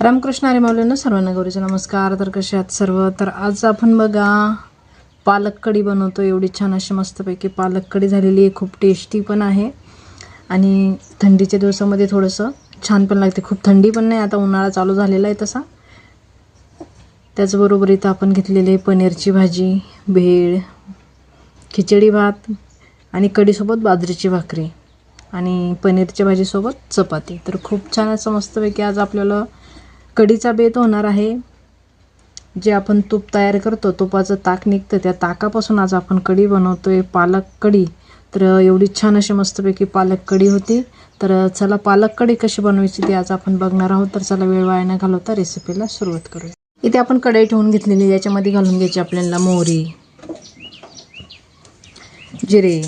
रामकृष्ण अरे माऊलींना सर्वांना गौरीचा नमस्कार. तर कसे आहात सर्व? तर आज आपण बघा पालक कढी बनवतो एवढी छान अशी मस्तपैकी पालक कढी झालेली आहे. खूप टेस्टी पण आहे. आणि थंडीच्या दिवसामध्ये थोडंसं छान पण लागते. खूप थंडी पण नाही. आता उन्हाळा चालू झालेला आहे तसा. त्याचबरोबर इथं आपण घेतलेले पनीरची भाजी भेळ खिचडी भात आणि कढीसोबत बाजरीची भाकरी आणि पनीरच्या भाजीसोबत चपाती. तर खूप छान असं मस्तपैकी आज आपल्याला कढीचा बेत होणार आहे. जे आपण तूप तयार करतो तुपाचं ताक निघतं त्या ताकापासून आज आपण कढी बनवतो आहे पालक कढी. तर एवढी छान अशी मस्तपैकी पालक कढी होती. तर चला पालक कढी कशी बनवायची ती आज आपण बघणार आहोत. तर चला वेळ वाया न घालवता रेसिपीला सुरुवात करूया. इथे आपण कढई ठेवून घेतलेली याच्यामध्ये घालून घ्यायची आपल्याला मोहरी जिरे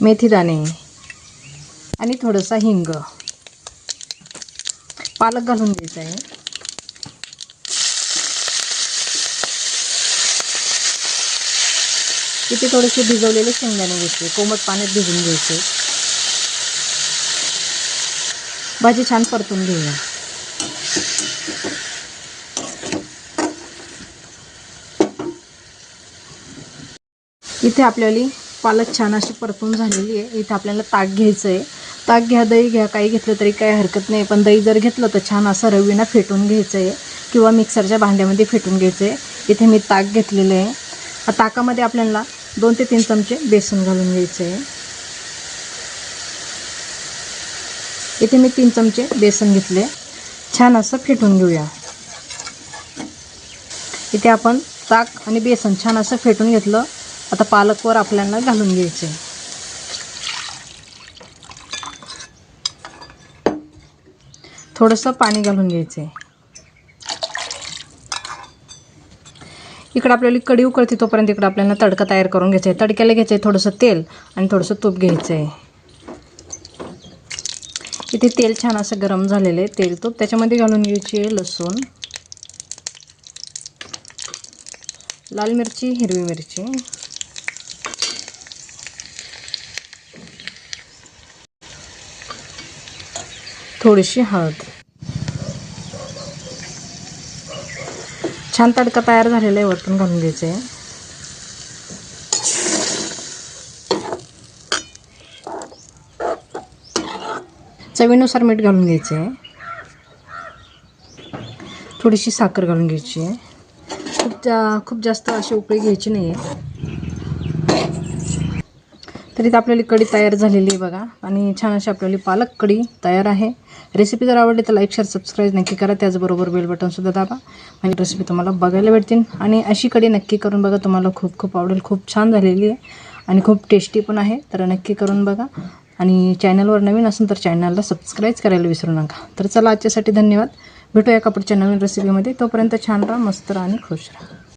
मेथीदाणे आणि थोडंसं हिंग. पालक घालून घ्यायचा आहे. इथे थोडेसे भिजवलेले शेंगदाणे घ्यायचे कोमट पाण्यात भिजून घ्यायचे. भाजी छान परतून घेऊया. इथे आपल्याला पालक छान अशी परतून झालेली आहे. इथे आपल्याला ताक घ्यायचं आहे. ताक घ्या दही घ्या काही घेतलं तरी काही हरकत नाही. पण दही जर घेतलं तर छान असं रवीनं फेटून घ्यायचं आहे किंवा मिक्सरच्या भांड्यामध्ये फेटून घ्यायचं आहे इथे मी ताक घेतलेलं आहे. ताकामध्ये आपल्याला दोन ते तीन चमचे बेसन घालून घ्यायचं आहे इथे मी तीन चमचे बेसन घेतले छान असं फेटून घेऊया. इथे आपण ताक आणि बेसन छान असं फेटून घेतलं. आता पालकवर आपल्याला घालून घ्यायचं आहे थोडंसं पाणी घालून घ्यायचं आहे इकडं आपल्याला कढी उकळते तोपर्यंत इकडं आपल्याला तडका तयार करून घ्यायचा आहे तडक्याला घ्यायचं आहे थोडंसं तेल आणि थोडंसं तूप घ्यायचं आहे इथे तेल छान असं गरम झालेलं आहे तेल तूप. त्याच्यामध्ये घालून घ्यायची आहे लसूण. लाल मिरची हिरवी मिरची. थोडीशी हळद. छान तडका तयार झालेला आहे वरतून घालून घ्यायचं आहे. चवीनुसार मीठ घालून घ्यायचं आहे. थोडीशी साखर घालून घ्यायची आहे. खूप जा खूप जास्त अशी उकळी घ्यायची नाही आहे तर इथं आपल्याला कढी तयार झालेली आहे बघा. आणि छान अशी आपल्याला पालक कढी तयार आहे. रेसिपी जर आवडली तर लाईक शेअर सबस्क्राईब नक्की करा. त्याचबरोबर बेल बटनसुद्धा दाबा. म्हणजे रेसिपी तुम्हाला बघायला भेटतील. आणि अशी कढी नक्की करून बघा. तुम्हाला खूप खूप आवडेल. खूप छान झालेली आहे. आणि खूप टेस्टी पण आहे. तर नक्की करून बघा. आणि चॅनलवर नवीन असेल तर चॅनलला सबस्क्राईब करायला विसरू नका. तर चला आजच्यासाठी धन्यवाद. भेटूया का पुढच्या नवीन रेसिपीमध्ये तोपर्यंत छान राहा मस्त राहा आणि खुश राहा.